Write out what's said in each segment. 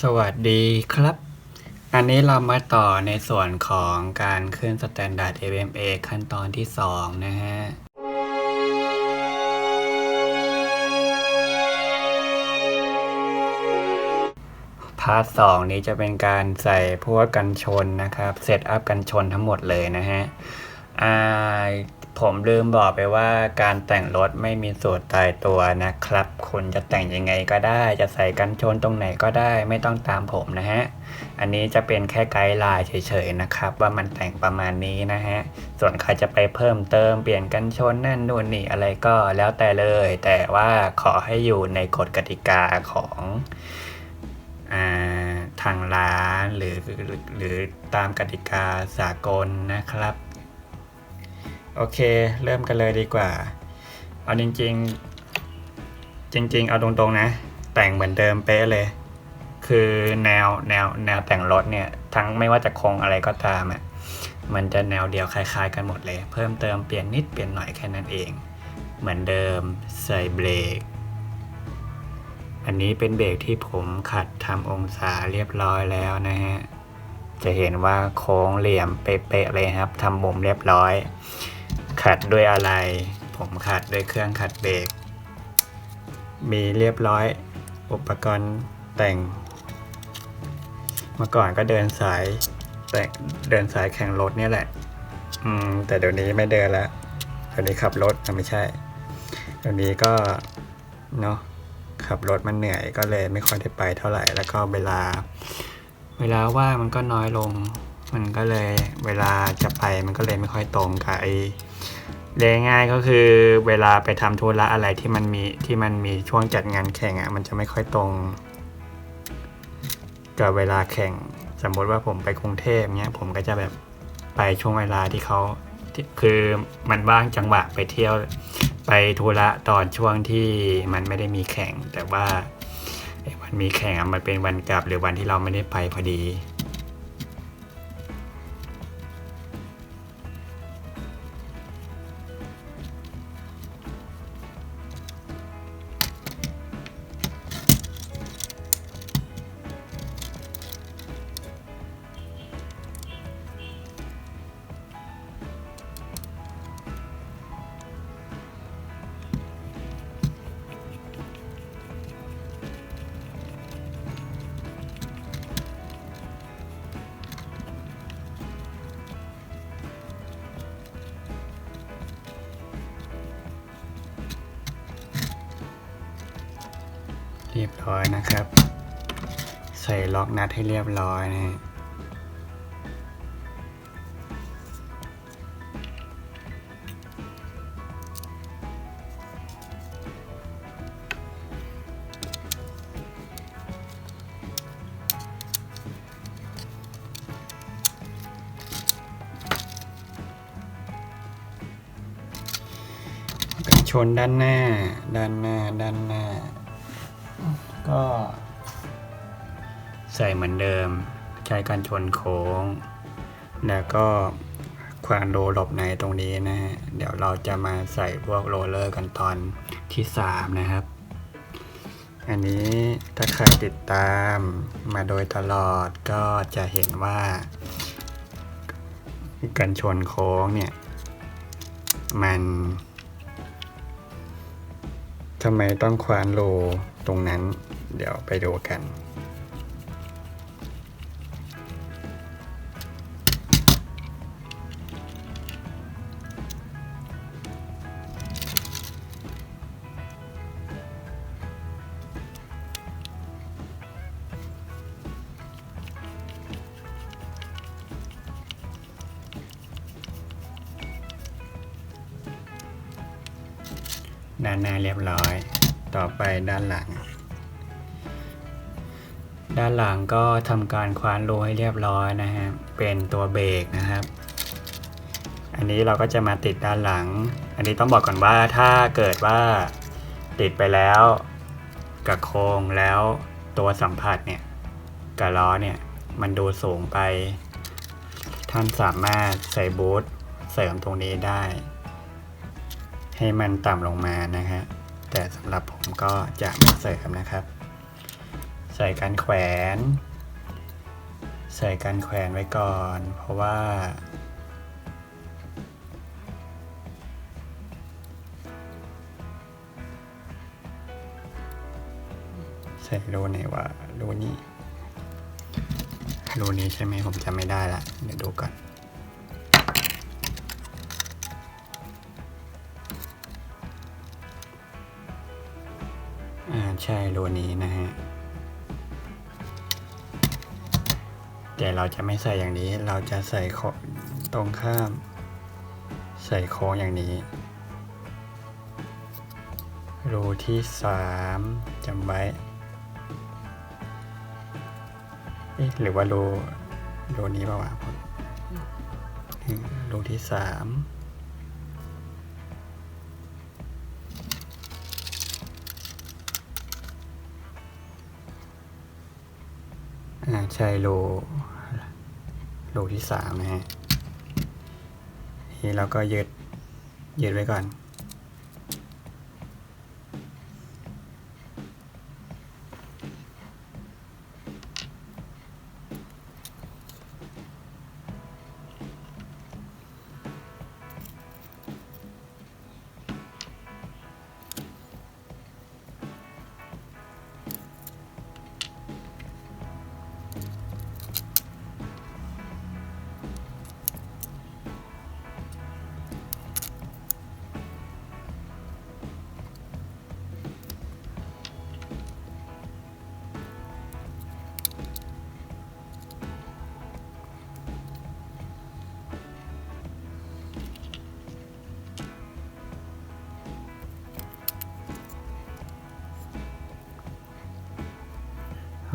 สวัสดีครับ อันนี้เรามาต่อในส่วนของการขึ้นสแตนดาร์ด AMA ขั้นตอนที่ 2 นะฮะพาร์ทสองนี้จะเป็นการใส่พวกกันชนนะครับ เซตอัพกันชนทั้งหมดเลยนะฮะอ่า ผมลืมบอกไปว่าการแต่งรถไม่มีสูตรตายตัวนะครับ คุณจะแต่งยังไงก็ได้ จะใส่กันชนตรงไหนก็ได้ ไม่ต้องตามผมนะฮะ อันนี้จะเป็นแค่ไกด์ไลน์เฉยๆนะครับ ว่ามันแต่งประมาณนี้นะฮะ ส่วนใครจะไปเพิ่มเติมเปลี่ยนกันชนนั่นนู่นนี่อะไรก็แล้วแต่เลย แต่ว่าขอให้อยู่ในกฎกติกาของอทางร้านหรือหรือหรือตามกติกาสากลนะครับ โอเค เริ่มกันเลยดีกว่า เอาจริง ๆ จริง ๆ เอาตรงๆนะ แต่งเหมือนเดิมเป๊ะเลย คือแนวแนวแนวแต่งรถเนี่ย ทั้งไม่ว่าจะโครงอะไรก็ตามอะมันจะแนวเดียวคล้ายๆ กันหมดเลย เพิ่มเติมเปลี่ยนนิดเปลี่ยนหน่อยแค่นั้นเอง เหมือนเดิมใส่เบรก อันนี้เป็นเบรกที่ผมขัดทำองศาเรียบร้อยแล้วนะฮะจะเห็นว่าโค้งเหลี่ยมเป๊ะๆเลยครับทำมุมเรียบร้อย ขัดด้วยอะไร ผมขัดด้วยเครื่องขัดเบรก มีเรียบร้อยอุปกรณ์แต่ง เมื่อก่อนก็เดินสายแต่เดินสายแข่งรถเนี่ยแหละ อืม แต่เดี๋ยวนี้ไม่เดินล้วเดี๋ยวนี้ขับรถไม่ใช่ เดี๋ยวนี้ก็เนาะขับรถมันเหนื่อยก็เลยไม่ค่อยได้ไปเท่าไหร่ แล้วก็เวลา เวลาว่างมันก็น้อยลง มันก็เลยเวลาจะไปมันก็เลยไม่ค่อยตรงกับไอ้เรียง่ายก็คือเวลาไปทำธุระอะไรที่มันมีที่มันมีช่วงจัดงานแข่งอะมันจะไม่ค่อยตรงกับเวลาแข่ง สมมติว่าผมไปกรุงเทพเนี้ย ผมก็จะแบบไปช่วงเวลาที่เขาที่คือมันว่างจังหวะไปเที่ยวไปธุระตอนช่วงที่มันไม่ได้มีแข่ง แต่ว่าไอ้วันมีแข่งอะมันเป็นวันกลับหรือวันที่เราไม่ได้ไปพอดี รียบร้อยนะครับ ใส่ล็อกนัดให้เรียบร้อยนะกันชนด้านหน้า ด้านหน้า ด้านหน้า ก็ใส่เหมือนเดิม ใช้การชนโค้ง แล้วก็ควานโรลหลบในตรงนี้นะฮะ เดี๋ยวเราจะมาใส่พวกโรลเลอร์กันตอนที่ 3 นะครับ อันนี้ถ้าใครติดตามมาโดยตลอดก็จะเห็นว่า กันชนโค้งเนี่ย มันทำไมต้องควานโลตรงนั้น เดี๋ยวไปดูกัน ด้านหน้าเรียบร้อย ต่อไปด้านหลัง ด้านหลังก็ทำการควานโลให้เรียบร้อยนะฮะ เป็นตัวเบรกนะครับ อันนี้เราก็จะมาติดด้านหลัง อันนี้ต้องบอกก่อนว่าถ้าเกิดว่าติดไปแล้วกับโครงแล้วตัวสัมผัสเนี่ยกับล้อเนี่ยมันดูสูงไป ท่านสามารถใส่บูทเสริมตรงนี้ได้ ให้มันต่ำลงมานะฮะแต่สำหรับผมก็จะไม่เสริมนะครับ ใส่กันแขวน ใส่กันแขวนไว้ก่อน เพราะว่า ใส่รูไหนวะรูนี้รูนี้ใช่ไหมผมจำไม่ได้ละเดี๋ยวดูก่อนอ่าใช่รูนี้นะฮะ แต่เราจะไม่ใส่อย่างนี้ เราจะใส่ตรงข้าม ใส่โค้งอย่างนี้ รูที่ 3จำไว้หรือว่ารูรูนี้ป่าวะรูที่ 3 ใช่โล โลที่สามนะฮะทีเราก็ยึดยึดไว้ก่อน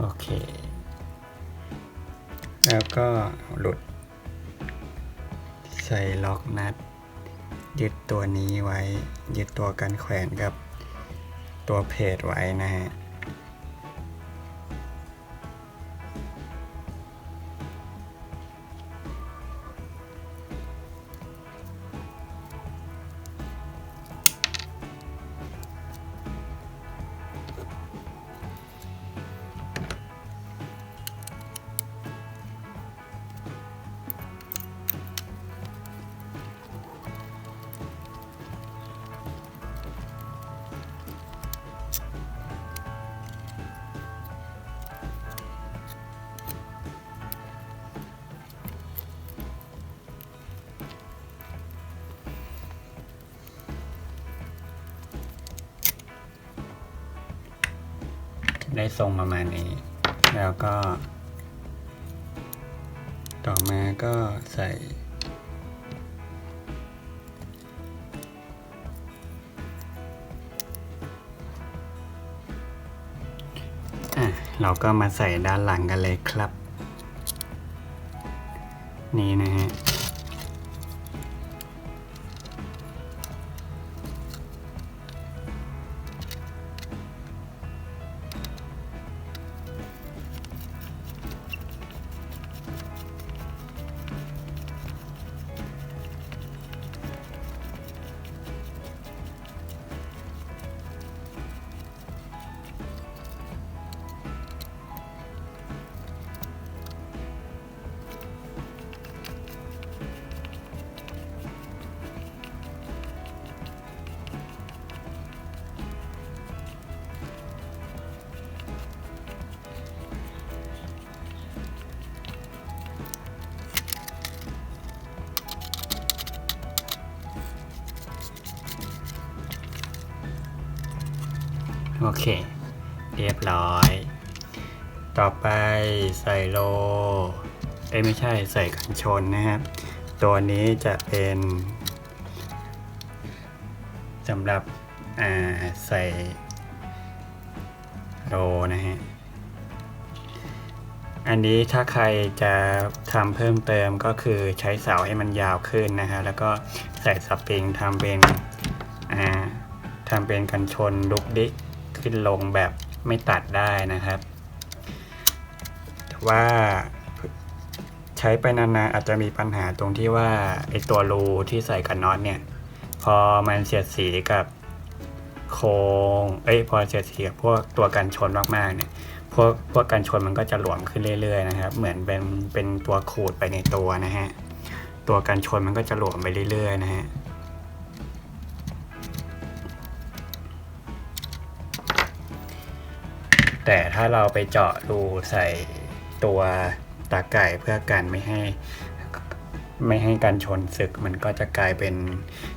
โอเค แล้วก็หลุด ใส่ล็อกนัด ยึดตัวนี้ไว้ ยึดตัวกันแขวนกับตัวเพจไว้นะฮะ ได้ทรงประมาณนี้ แล้วก็ ต่อมาก็ใส่เราก็มาใส่ด้านหลังกันเลยครับ นี่นะฮะ โอเค เรียบร้อย ต่อไปใส่โล เอ้ไม่ใช่ใส่กันชนนะครับ ตัวนี้จะเป็นสำหรับใส่โลนะฮะ อันนี้ถ้าใครจะทำเพิ่มเติมก็คือใช้เสาให้มันยาวขึ้นนะฮะ แล้วก็ใส่สปริงทำเป็นทำเป็นกันชนลุกดิก ขึ้นลงแบบไม่ตัดได้นะครับ แต่ว่าใช้ไปนานๆอาจจะมีปัญหาตรงที่ว่าไอตัวรูที่ใส่กับน็อตเนี่ย พอมันเสียดสีกับโครงเอ้ยพอเสียดสีกับพวกตัวกันชนมากๆเนี่ยพวกพวกกันชนมันก็จะหลวมขึ้นเรื่อยๆนะครับ เหมือนเป็นเป็นตัวขูดไปในตัวนะฮะตัวกันชนมันก็จะหลวมไปเรื่อยๆนะฮะ แต่ถ้าเราไปเจาะรูใส่ตัวตาไก่เพื่อกันไม่ให้ไม่ให้การชนศึกมันก็จะกลายเป็น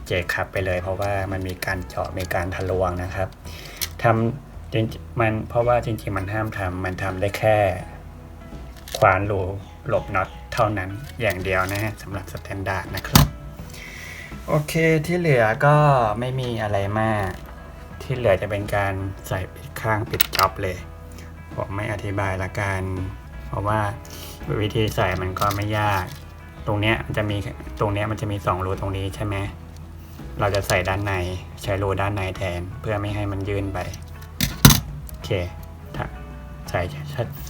เจคับไปเลย เพราะว่ามันมีการเจาะมีการทะลวงนะครับทำจริงมันเพราะว่าจริงๆมันห้ามทำมันทำได้แค่ขวานรูหลบน็อตเท่านั้นอย่างเดียวนะฮะสำหรับสแตนดาร์ดนะครับ โอเคที่เหลือก็ไม่มีอะไรมาก ที่เหลือจะเป็นการใส่ปิดข้างปิดจ็อบเลย ผมไม่อธิบายละกัน เพราะว่าวิธีใส่มันก็ไม่ยาก ตรงเนี้ยมันจะมีตรงเนี้ยมันจะมีสองรูตรงนี้ใช่ไหมเราจะใส่ด้านในใช้รูด้านในแทนเพื่อไม่ให้มันยื่นไป โอเคใส่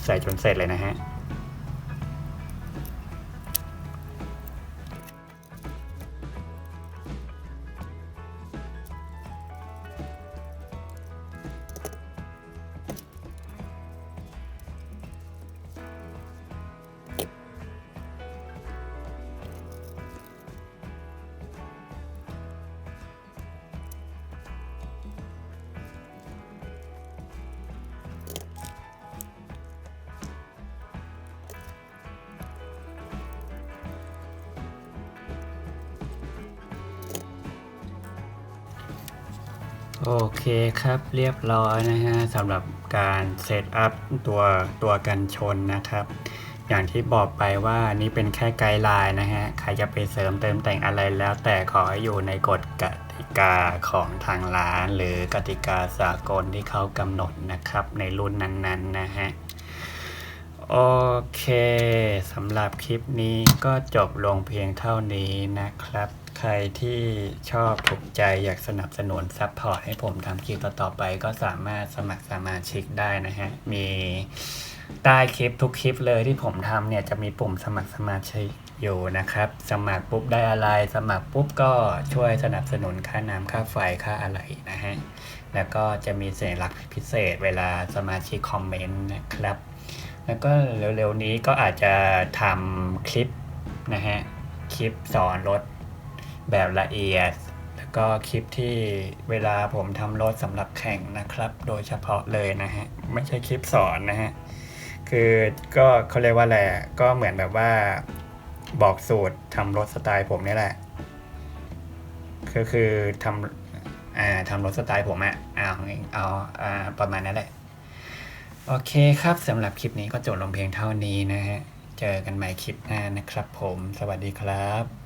ใส่จนเสร็จเลยนะฮะ โอเคครับเรียบร้อยนะฮะสำหรับการเซตอัพตัวตัวกันชนนะครับ อย่างที่บอกไปว่านี่เป็นแค่ไกด์ไลน์นะฮะ ใครจะไปเสริมเติมแต่งอะไรแล้ว แต่ขอให้อยู่ในกฎกติกาของทางร้าน หรือกติกาสากลที่เขากำหนดนะครับ ในรุ่นนั้นๆนะฮะโอเคสำหรับคลิปนี้ก็จบลงเพียงเท่านี้นะครับ ใครที่ชอบถูกใจอยากสนับสนุนซัพพอร์ตให้ผมทำคลิปต่อๆไป ก็สามารถสมัครสมาชิกได้นะฮะ มีใต้คลิปทุกคลิปเลยที่ผมทำเนี่ยจะมีปุ่มสมัครสมาชิกอยู่นะครับ สมัครปุ๊บได้อะไร สมัครปุ๊บก็ช่วยสนับสนุนค่าน้ำค่าไฟค่าอะไรนะฮะ แล้วก็จะมีสัญลักษณ์พิเศษเวลาสมาชิกคอมเมนต์นะครับ แล้วก็เร็วๆนี้ก็อาจจะทำคลิปนะฮะ คลิปสอนรถ แบบละเอียด แล้วก็คลิปที่เวลาผมทำรถสำหรับแข่งนะครับ โดยเฉพาะเลยนะฮะ ไม่ใช่คลิปสอนนะฮะ คือก็เขาเรียกว่าอะไรอะก็เหมือนแบบว่าบอกสูตรทำรถสไตล์ผมนี่แหละ ก็คือทำอ่าทำรถสไตล์ผมอะเอาเอาอ่าประมาณนั้นแหละ โอเคครับสำหรับคลิปนี้ก็จบลงเพียงเท่านี้นะฮะ เจอกันใหม่คลิปหน้านะครับผม สวัสดีครับ